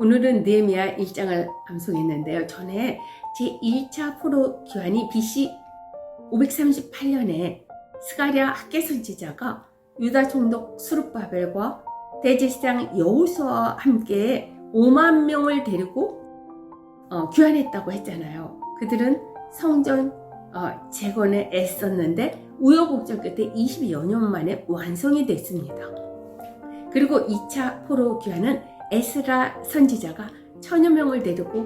오늘은 느헤미야 1장을 암송했는데요. 전에 제 1차 포로 교환이 BC 538년에 스가랴 학계 선지자가 유다 총독 수룹바벨과 대제사장 여호수아와 함께 5만 명을 데리고 어, 교환했다고 했잖아요. 그들은 성전 어, 재건에 애썼는데 우여곡절 끝에 20여 년 만에 완성이 됐습니다. 그리고 2차 포로 교환은 에스라 선지자가 천여 명을 데리고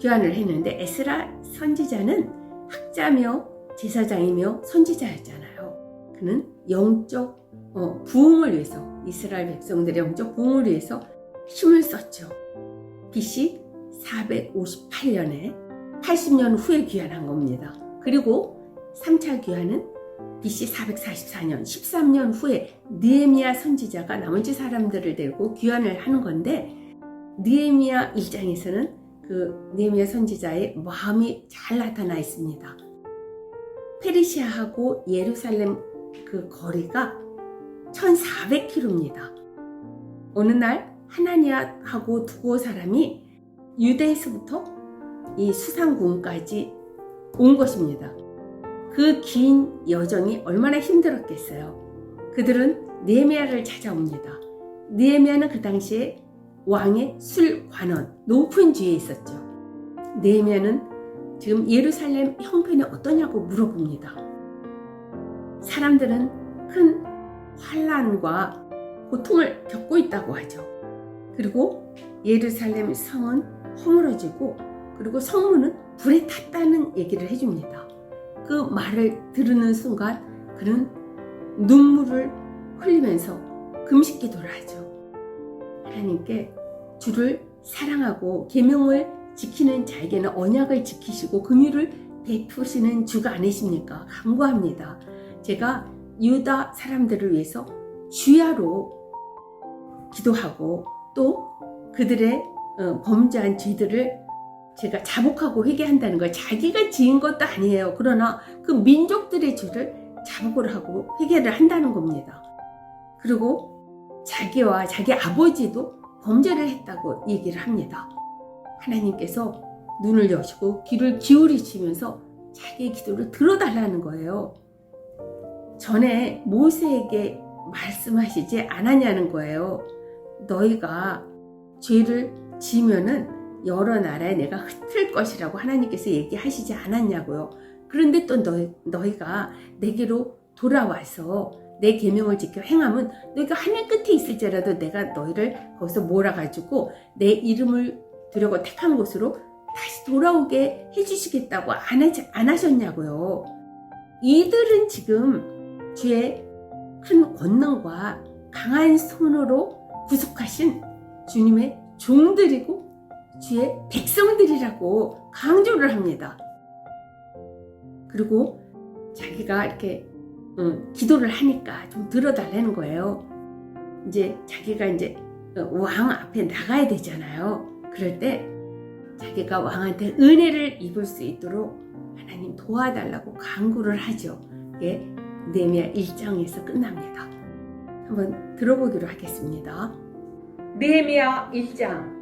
교환을 했는데 에스라 선지자는 학자며 제사장이며 선지자였잖아요. 그는 영적 어, 부흥을 위해서 이스라엘 백성들의 영적 부흥을 위해서 힘을 썼죠. BC 458년에 80년 후에 귀환한 겁니다. 그리고 3차 귀환은 BC 444년 13년 후에 느헤미야 선지자가 나머지 사람들을 데리고 귀환을 하는 건데 느헤미야 1장에서는 그 느헤미야 선지자의 마음이 잘 나타나 있습니다. 페르시아하고 예루살렘 그 거리가 1400km입니다. 어느 날 하나니아하고 두고 사람이 유대에서부터 이 수상궁까지 온 것입니다. 그 긴 여정이 얼마나 힘들었겠어요. 그들은 느헤미야를 찾아옵니다. 느헤미야는 그 당시에 왕의 술관원 높은 지에 있었죠. 느헤미야는 지금 예루살렘 형편이 어떠냐고 물어봅니다. 사람들은 큰 환란과 고통을 겪고 있다고 하죠. 그리고 예루살렘 성은 허물어지고 그리고 성문은 불에 탔다는 얘기를 해줍니다. 그 말을 들으는 순간 그는 눈물을 흘리면서 금식 기도를 하죠. 하나님께 주를 사랑하고 계명을 지키는 자에게는 언약을 지키시고 긍휼을 베푸시는 주가 아니십니까? 간구합니다. 제가 유다 사람들을 위해서 주야로 기도하고 또 그들의 어, 범죄한 죄들을 제가 자복하고 회개한다는 걸 자기가 지은 것도 아니에요. 그러나 그 민족들의 죄를 자복을 하고 회개를 한다는 겁니다. 그리고 자기와 자기 아버지도 범죄를 했다고 얘기를 합니다. 하나님께서 눈을 여시고 귀를 기울이시면서 자기의 기도를 들어달라는 거예요. 전에 모세에게 말씀하시지 않았냐는 거예요. 너희가 죄를 지면은 여러 나라에 내가 흩을 것이라고 하나님께서 얘기하시지 않았냐고요. 그런데 또 너희, 너희가 내게로 돌아와서 내 계명을 지켜 행하면 너희가 하늘 끝에 있을지라도 내가 너희를 거기서 몰아가지고 내 이름을 두려고 택한 곳으로 다시 돌아오게 해주시겠다고 안, 하지, 안 하셨냐고요. 이들은 지금 주의 큰 권능과 강한 손으로 구속하신 주님의 종들이고 주의 백성들이라고 강조를 합니다. 그리고 자기가 이렇게 음, 기도를 하니까 좀 들어달라는 거예요. 이제 자기가 이제 왕 앞에 나가야 되잖아요. 그럴 때 자기가 왕한테 은혜를 입을 수 있도록 하나님 도와달라고 간구를 하죠. 이게 네미야 1장에서 끝납니다. 한번 들어보기로 하겠습니다. 느헤미야 1장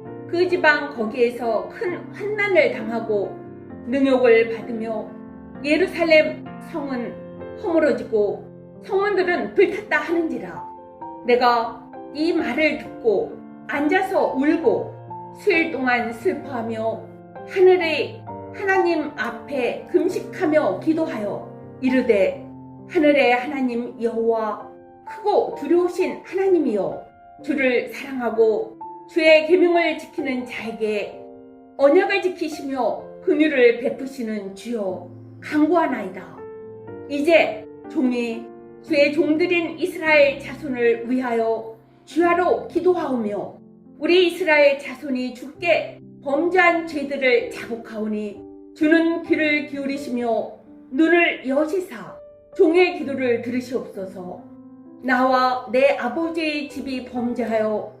그 지방 거기에서 큰 환난을 당하고 능욕을 받으며 예루살렘 성은 허물어지고 성문들은 불탔다 하는지라 내가 이 말을 듣고 앉아서 울고 수일 동안 슬퍼하며 하늘의 하나님 앞에 금식하며 기도하여 이르되 하늘의 하나님 여호와 크고 두려우신 하나님이여 주를 사랑하고 주의 계명을 지키는 자에게 언약을 지키시며 긍휼을 베푸시는 주여 간구하나이다. 이제 종이 주의 종들인 이스라엘 자손을 위하여 주야로 기도하오며 우리 이스라엘 자손이 주께 범죄한 죄들을 자복하오니 주는 귀를 기울이시며 눈을 여시사 종의 기도를 들으시옵소서 나와 내 아버지의 집이 범죄하여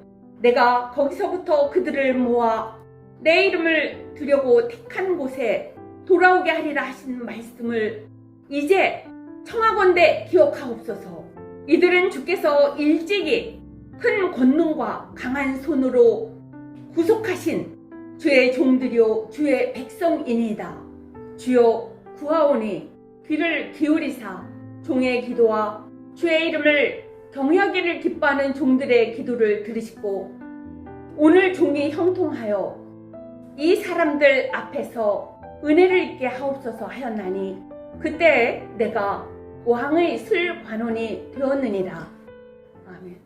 내가 거기서부터 그들을 모아 내 이름을 두려고 택한 곳에 돌아오게 하리라 하신 말씀을 이제 청하건대 기억하옵소서. 이들은 주께서 일찍이 큰 권능과 강한 손으로 구속하신 주의 종들이요 주의 백성이니이다. 주여 구하오니 귀를 기울이사 종의 기도와 주의 이름을 경외하기를 기뻐하는 종들의 기도를 들으시고 오늘 종이 형통하여 이 사람들 앞에서 은혜를 입게 하옵소서 하였나니 그때 내가 왕의 술관원이 되었느니라. 아멘.